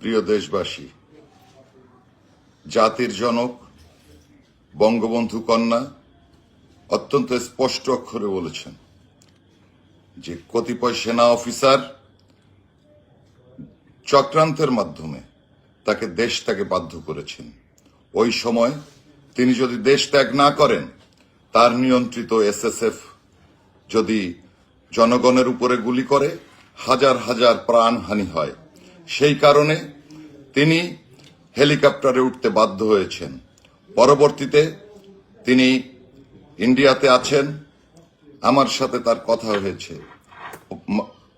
দেশবাসী, জাতির জনক, বঙ্গবন্ধু কন্যা অত্যন্ত স্পষ্ট অক্ষরে বলেছেন যে কতিপয় সেনা অফিসার চক্রান্তের মাধ্যমে তাকে দেশ তাকে বাধ্য করেছেন। ওই সময় তিনি যদি দেশ ত্যাগ না করেন, তার নিয়ন্ত্রিত এসএসএফ যদি জনগণের উপরে গুলি করে, হাজার হাজার প্রাণহানি হয়। সেই কারণে তিনি হেলিকপ্টারে উঠতে বাধ্য হয়েছেন। পরবর্তীতে তিনি ইন্ডিয়াতে আছেন। আমার সাথে তার কথা হয়েছে।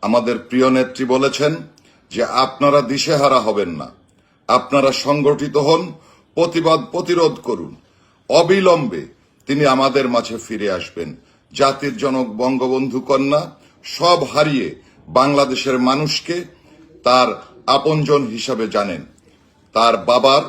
আমাদের প্রিয় নেত্রী বলেছেন যে আপনারা দিশেহারা হবেন না। আপনারা সংগঠিত হন, প্রতিবাদ প্রতিরোধ করুন। অবিলম্বে তিনি আমাদের মাঝে ফিরে আসবেন। জাতির জনক বঙ্গবন্ধু কন্যা সব হারিয়ে বাংলাদেশের মানুষকে তার আপনজন হিসাবে জানেন। তার বাবার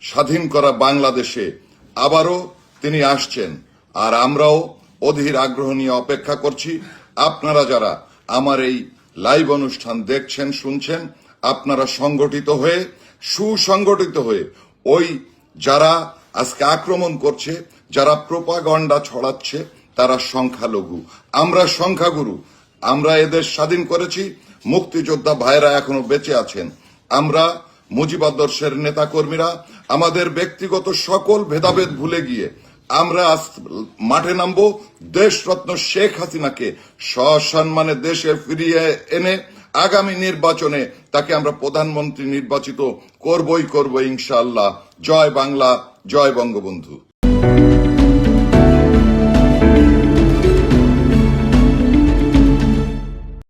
স্বাধীন করা বাংলাদেশে আবারও তিনি আসছেন। আর আমরাও অধীর আগ্রহ নিয়ে অপেক্ষা করছি। আপনারা যারা আমার এই লাইভ অনুষ্ঠান দেখছেন, শুনছেন, আপনারা সংগঠিত হয়ে, সুসংগঠিত হয়ে ওই যারা আজকে আক্রমণ করছে, যারা প্রোপাগন্ডা ছড়াচ্ছে, তারা সংখ্যালঘু। আমরা সংখ্যাগুরু। আমরা এদের স্বাধীন করেছি। মুক্তিযোদ্ধা ভাইরা এখনও বেঁচে আছেন। আমরা মুজিব মুজিবাদর্শের নেতাকর্মীরা, আমাদের ব্যক্তিগত সকল ভেদাভেদ ভুলে গিয়ে আমরা আজ মাঠে নামবো। দেশরত্ন শেখ হাসিনাকে সসম্মানে দেশে ফিরিয়ে এনে আগামী নির্বাচনে তাকে আমরা প্রধানমন্ত্রী নির্বাচিত করবই করব ইনশাল্লাহ জয় বাংলা, জয় বঙ্গবন্ধু।